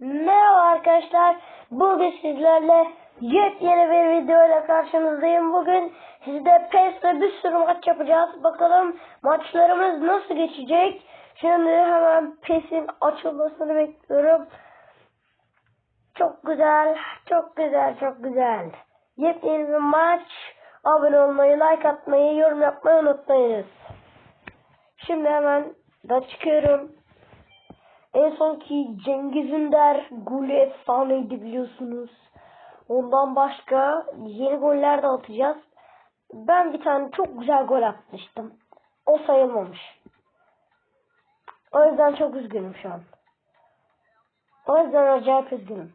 Merhaba arkadaşlar. Bugün sizlerle yepyeni bir video ile karşınızdayım. Bugün sizde PES'le bir sürü maç yapacağız. Bakalım maçlarımız nasıl geçecek. Şimdi hemen PES'in açılmasını bekliyorum. Çok güzel, çok güzel, çok güzel. Yepyeni bir maç. Abone olmayı, like atmayı, yorum yapmayı unutmayınız. Şimdi hemen da çıkıyorum. En sonki Cengiz Ünder golü efsaneydi biliyorsunuz. Ondan başka yeni goller de atacağız. Ben bir tane çok güzel gol atmıştım. O sayılmamış. O yüzden çok üzgünüm şu an. O yüzden acayip üzgünüm.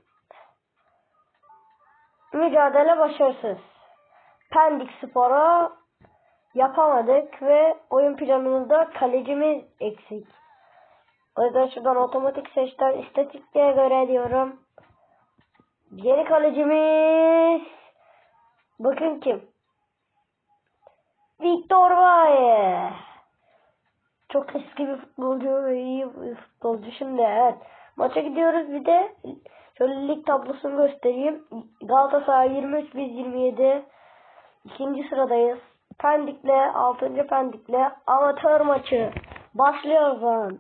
Mücadele başarısız. Pendik Spor'a yapamadık ve oyun planımızda kalecimiz eksik. O yüzden şuradan otomatik seçten istatikliğe göre diyorum. Yeni kalecimiz bakın kim? Victor Baye. Çok eski bir futbolcu ve iyi bir futbolcu. Şimdi evet. Maça gidiyoruz bir de şöyle lig tablosunu göstereyim. Galatasaray 23 biz 27. İkinci sıradayız. Pendik'le 6. Pendik'le amatör maçı. Başlıyor o zaman.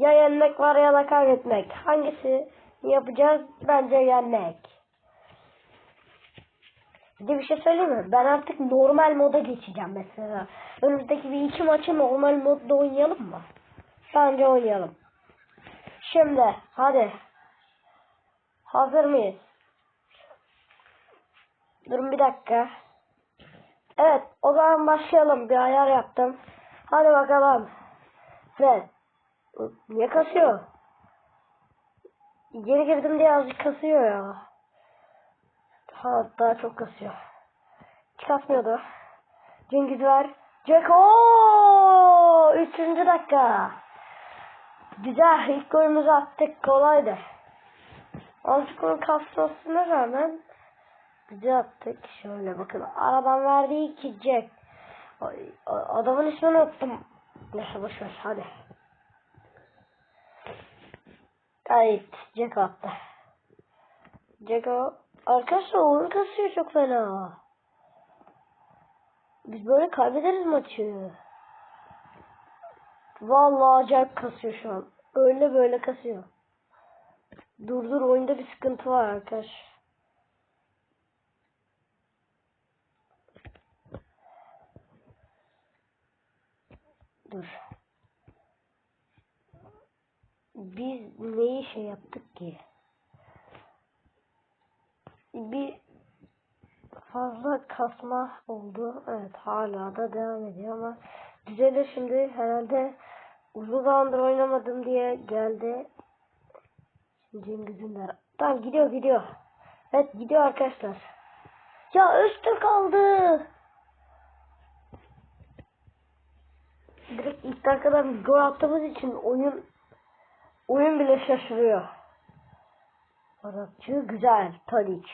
Ya yenmek var ya da kaybetmek. Hangisi yapacağız? Bence yenmek. Bir de bir şey söyleyeyim mi? Ben artık normal moda geçeceğim mesela. Önümüzdeki bir iki maçı normal modda oynayalım mı? Bence oynayalım. Şimdi hadi. Hazır mıyız? Durun bir dakika. Evet o zaman başlayalım. Bir ayar yaptım. Hadi bakalım. Fred. Niye kasıyor? Geri girdim diye azıcık kasıyor ya. Ha, daha çok kasıyor. Hiç kasmıyordu. Cengiz ver. Ceko! Üçüncü dakika. Güzel. ilk golümüzü attık. Kolaydı. Azıcık onun kasmasına rağmen güzel attık. Şöyle bakın. Aradan verdiği iki Jack. Adamın ismini unuttum. Neyse boşver hadi. Evet, Ceko attı. Ceko arkadaşlar oyun kasıyor çok fena. Biz böyle kaybederiz maçı. Vallahi acayip kasıyor şu an. Öyle böyle kasıyor. Dur dur oyunda bir sıkıntı var arkadaş. Dur. Biz neyi şey yaptık ki? Bir fazla kasma oldu. Evet hala da devam ediyor ama düzelir şimdi herhalde uzun zamandır oynamadım diye geldi. Cengiz Ünder. Tamam gidiyor gidiyor. Evet gidiyor arkadaşlar. Ya üstü kaldı. Direkt ilk dakikadan gol attığımız için oyun oyun bile şaşırıyor. Arapçı güzel. Tadic.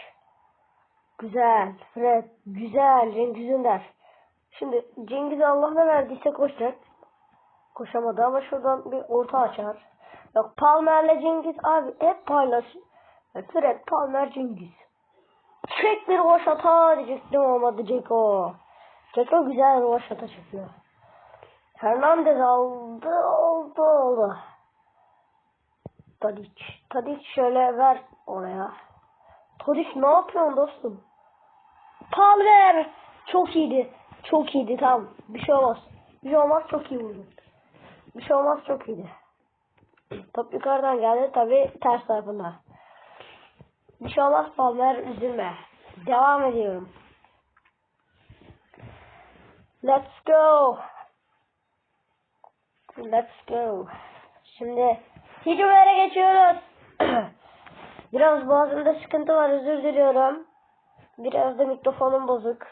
Güzel. Fred. Güzel. Cengiz Ünder. Şimdi Cengiz Allah ne verdiyse koşacak. Koşamadı ama şuradan bir orta açar. Yok Palmer'le Cengiz abi hep paylaşın. Fred, Palmer, Cengiz. Çek bir roş hata diyecektim olmadı Ceko. Ceko güzel roş hata çekiyor. Hernandez aldı oldu oldu. Tadic. Tadic şöyle ver oraya. Tadic ne yapıyorsun dostum? Palmer. Çok iyiydi. Çok iyiydi tamam. Bir şey olmaz. Bir şey olmaz çok iyi vurdun. Bir şey olmaz çok iyiydi. Top yukarıdan geldi tabi ters tarafında. Bir şey olmaz Palmer üzülme. Devam ediyorum. Let's go. Let's go. Şimdi hücumlara geçiyoruz. Biraz boğazımda sıkıntı var özür diliyorum. Biraz da mikrofonum bozuk.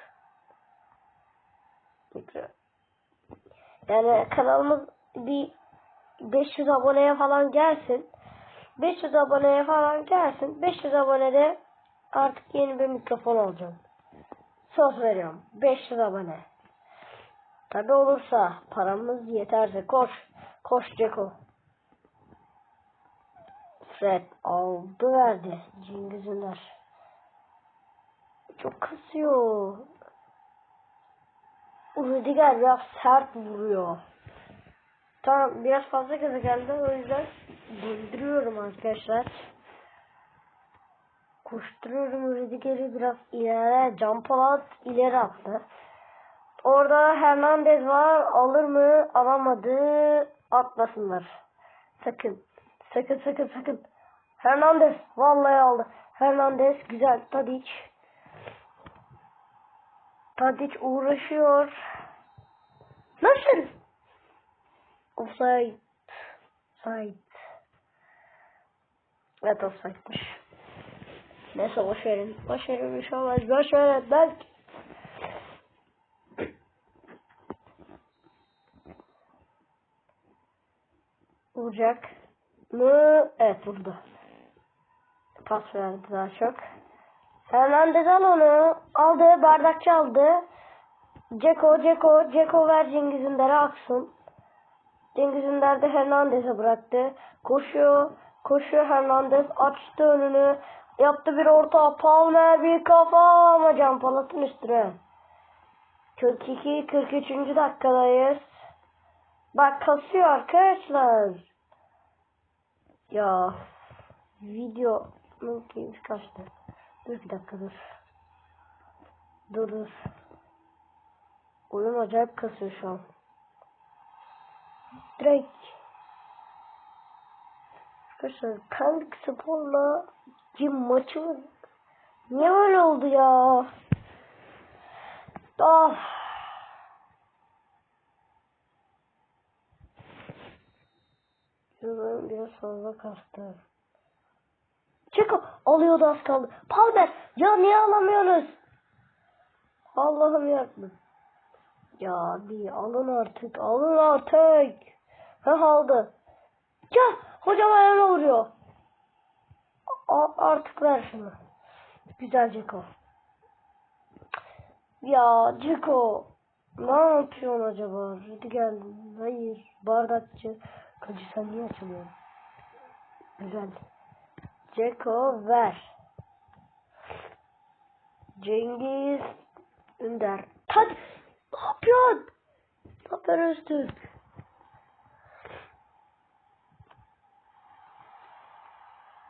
Yani kanalımız bir 500 aboneye falan gelsin. 500 aboneye falan gelsin. 500 abonede artık yeni bir mikrofon alacağım. Söz veriyorum. 500 abone. Tabi olursa paramız yeterse koş. Koş Ceko. Evet aldı verdi Cengiz Ünder. Çok kasıyor. Rüdiger biraz sert vuruyor. Tamam biraz fazla gaza geldi o yüzden döndürüyorum arkadaşlar. Koşturuyorum Rüdiger'i biraz ileri. Campalat ileri attı. Orada Hernandez var. Alır mı? Alamadı. Atmasınlar. Sakın. Sakın sakın sakın. Hernandez. Vallahi aldı. Hernandez güzel. Tadic. Tadic uğraşıyor. Nasıl? Offside. Offside. Evet offside'miş. Neyse boş verin. Boş verin bir şey olmaz. Boş verin. Belki. Vuracak mı? Evet vurdu. Pas verdi daha çok. Hernandez onu. Aldı. Bardakçı aldı. Ceko, Ceko, Ceko ver Cengiz Ünder'e aksın. Cengiz Ünder de Hernandez'e bıraktı. Koşuyor. Koşuyor Hernandez. Açtı önünü. Yaptı bir orta. Palmer bir kafa ama Can Palat'ın üstüne. 42 43. dakikadayız. Bak kasıyor arkadaşlar. Ya video mümkün kaçtı. Dur bir dakika dur. Dur dur. Oyun acayip kasıyor şu an. Direkt. Arkadaşlar Pendik Spor'la bir maçı Niye böyle oldu ya? Ah. Biraz fazla kastı. Çıkın. Alıyordu az kaldı. Palmer. Ya niye alamıyorsunuz? Allah'ım yarabbim. Ya bir alın artık. Alın artık. Ha aldı. Ya hocam ayağına vuruyor. A artık ver şunu. Güzel Ceko. Ya Ceko. Ne yapıyorsun acaba? Rüdiger. Hayır. Bardakçı. Kacı sen niye açılıyorsun? Güzel. Ceko ver. Cengiz Ünder. Tad ne yapıyorsun? Ne yapıyorsun Öztürk?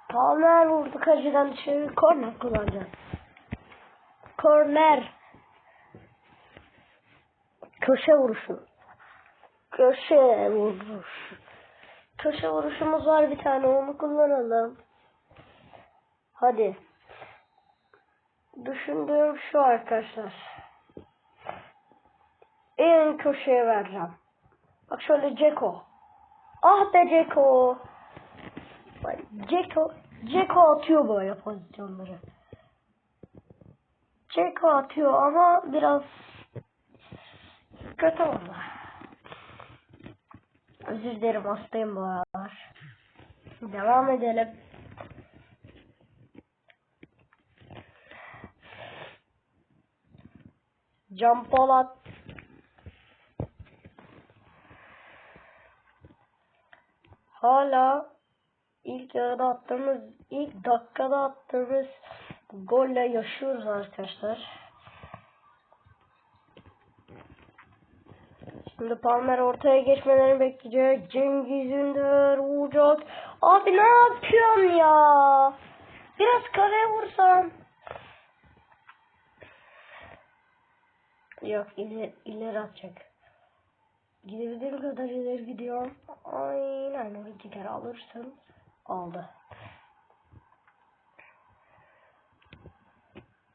Palmer vurdu kacıdan dışarı. Korner kullanacağız. Korner. Köşe vuruşu. Köşe vuruş. Köşe vuruşumuz var bir tane onu kullanalım. Hadi. Düşündüğüm şu arkadaşlar. En köşeye vereceğim. Bak şöyle Ceko. Ah be Ceko. Ceko. Ceko atıyor böyle pozisyonları. Ceko atıyor ama biraz kötü oldu. Özür dilerim hastayım bu aralar. Devam edelim. Can Polat. Hala ilk yarıda attığımız, ilk dakikada attığımız golle yaşıyoruz arkadaşlar. Şimdi Palmer ortaya geçmelerini bekleyecek. Cengiz Ünder vuracak. Abi ne yapıyorsun ya? Biraz kareye vursan. Yok ileri, ileri atacak. Gidebildiğim kadar ileri gidiyorum. Aynen Rüdiger alırsın. Aldı.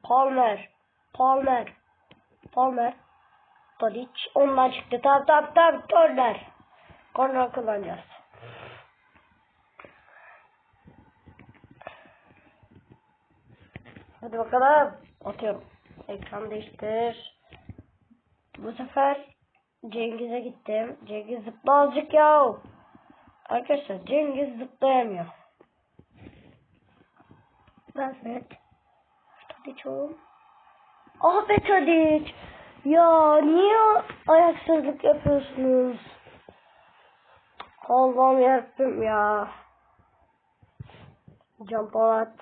Palmer. Palmer. Palmer. Tadic. Ondan çıktı. Tamam tamam tamam. Korner. Korner kullanacağız. Hadi bakalım. Atıyorum. Ekran değiştir. Bu sefer Cengiz'e gittim. Cengiz zıpla azıcık ya. Arkadaşlar Cengiz zıplayamıyor. Evet. Tadiç oğlum. Ah be Tadiç. Ya niye ayaksızlık yapıyorsunuz? Allah'ım yarabbim ya. Can Polat.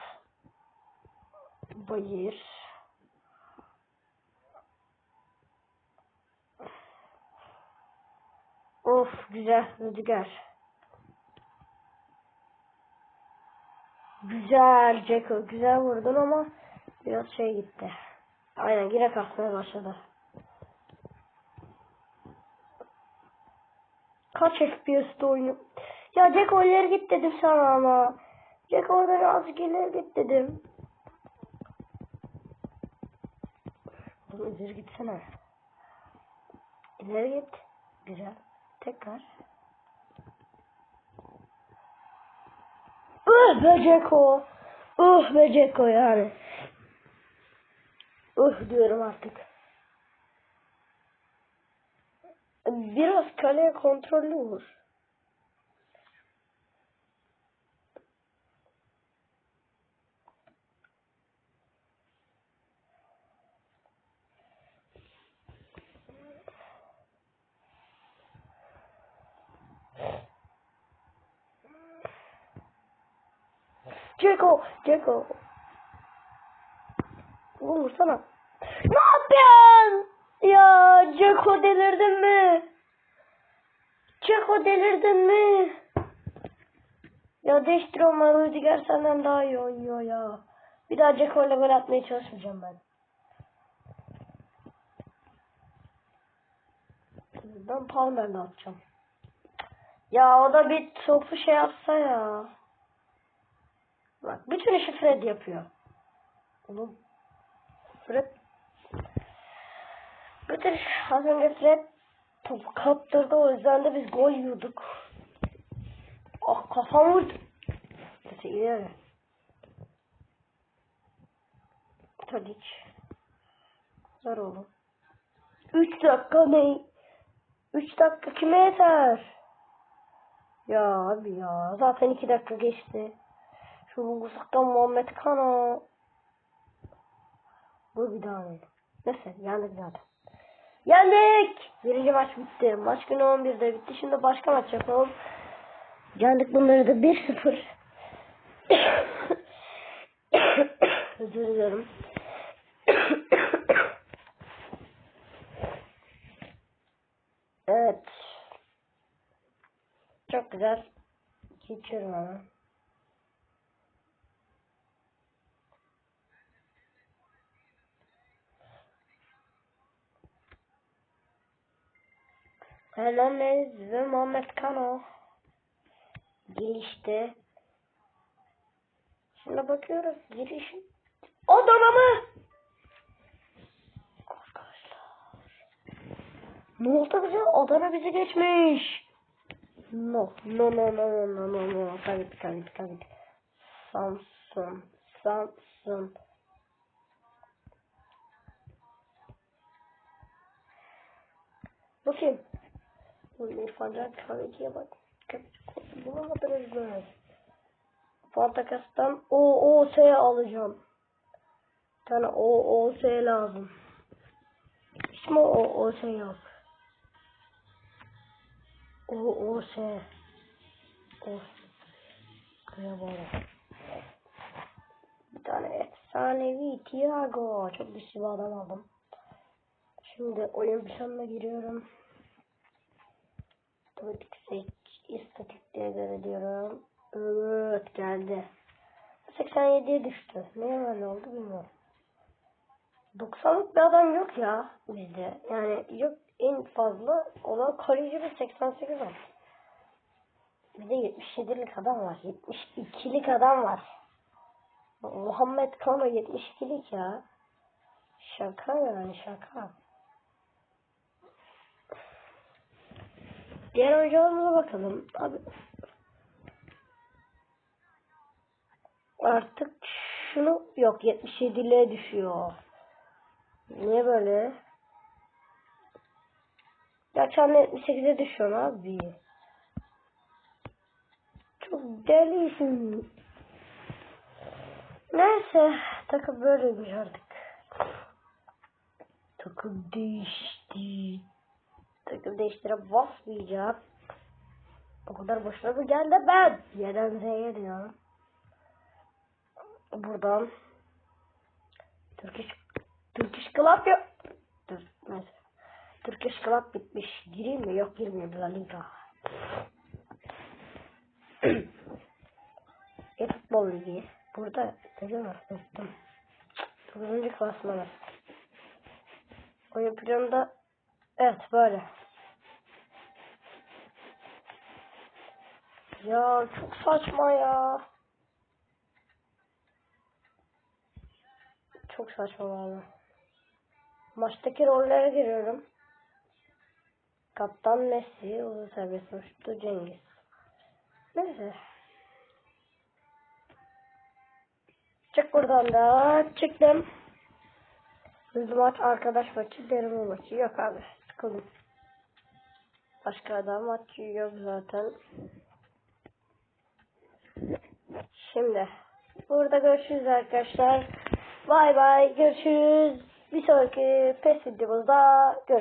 Bayır. Of güzel Rüdiger. Güzel Ceko. Güzel vurdun ama biraz şey gitti. Aynen yine kalkmaya başladı. Kaç FPS'de oyunu? Ya Ceko ileri git dedim sana ama. Ceko oradan azıcık ileri git dedim. Oğlum ileri gitsene. İleri git. Güzel. Tekrar. Ih be Ceko. Ih be Ceko yani. Ih diyorum artık. Biraz kaleye kontrollü vur. Ceko, Ceko. Oğlum vursana. Ne yapıyorsun? Ya Ceko delirdin mi? Ceko delirdin mi? Ya değiştir ama Rüdiger senden daha iyi oynuyor ya. Bir daha Ceko ile gol atmaya çalışmayacağım ben. Ben Palmer'le atacağım. Ya o da bir topu şey yapsa ya. Bütün işi Fred yapıyor. Oğlum. Fred. Bütün iş az önce Fred topu kaptırdı o yüzden de biz gol yiyorduk. Ah kafam vurdu. Neyse ileri. Tadic. Ver oğlum. 3 dakika ne? 3 dakika kime yeter? Ya abi ya zaten 2 dakika geçti. Uzaktan Muhammed Kano. Bu bir daha değil. Neyse yendik zaten. Yendik! Birinci maç bitti. Maç günü 11'de bitti. Şimdi başka maç yapalım. Yendik bunları da 1-0. Özür dilerim. evet. Çok güzel. Geçiyorum ama. Hernandez ve Muhammed Kano gelişti. Şimdi bakıyoruz giriş. Adana mı? Arkadaşlar. Ne oldu bize? Adana bizi geçmiş. No, no, no, no, no, no, no, no. Kayıt, kayıt, kayıt. Samsun, Samsun. Bakayım. Bu İrfancan kahveciye bak. Buna kadar ezber. Portakas'tan OOS alacağım. Bir tane OOS lazım. İsmi OOS yap. OOS. Of. Kıyamam. Bir tane efsanevi Tiago. Çok güçlü bir adam aldım. Şimdi oyun planına giriyorum. Otomatik seç istatikliğe göre diyorum. Evet geldi. 87'ye düştü. Niye böyle oldu bilmiyorum. 90'lık bir adam yok ya bizde. Yani yok en fazla olan kaleci bir 88 var. Bir de 77'lik adam var. 72'lik adam var. Muhammed Kano 72'lik ya. Şaka yani şaka. Diğer oyuncularımıza bakalım. Abi. Artık şunu yok 77'liğe düşüyor. Niye böyle? Gerçekten 78'e düşüyor abi. Çok delisin. Neyse takım böyleymiş artık. Takım değişti. Takım değiştirip basmayacağım. O kadar boşuna mı geldi ben? Y'den Z'ye diyorum. buradan Turkish Turkish Club yok. Dur neyse. Turkish Club bitmiş. Gireyim mi? Yok girmiyorum. La Liga. E-futbol ligi. Burada mi? Unuttum. 9. klasmanı. Oyun planında evet böyle. Ya çok saçma ya. Çok saçma valla. Maçtaki rollere giriyorum. Kaptan Messi, uzun serbest vuruştu Cengiz. Neyse. Çık buradan da. Çıktım. Hızlı maç, arkadaş maçı, derin maçı. Yok abi. Sıkıldım. Başka da maç yok zaten. Şimdi burada görüşürüz arkadaşlar. Bay bay görüşürüz. Bir sonraki PES videomuzda görüşürüz.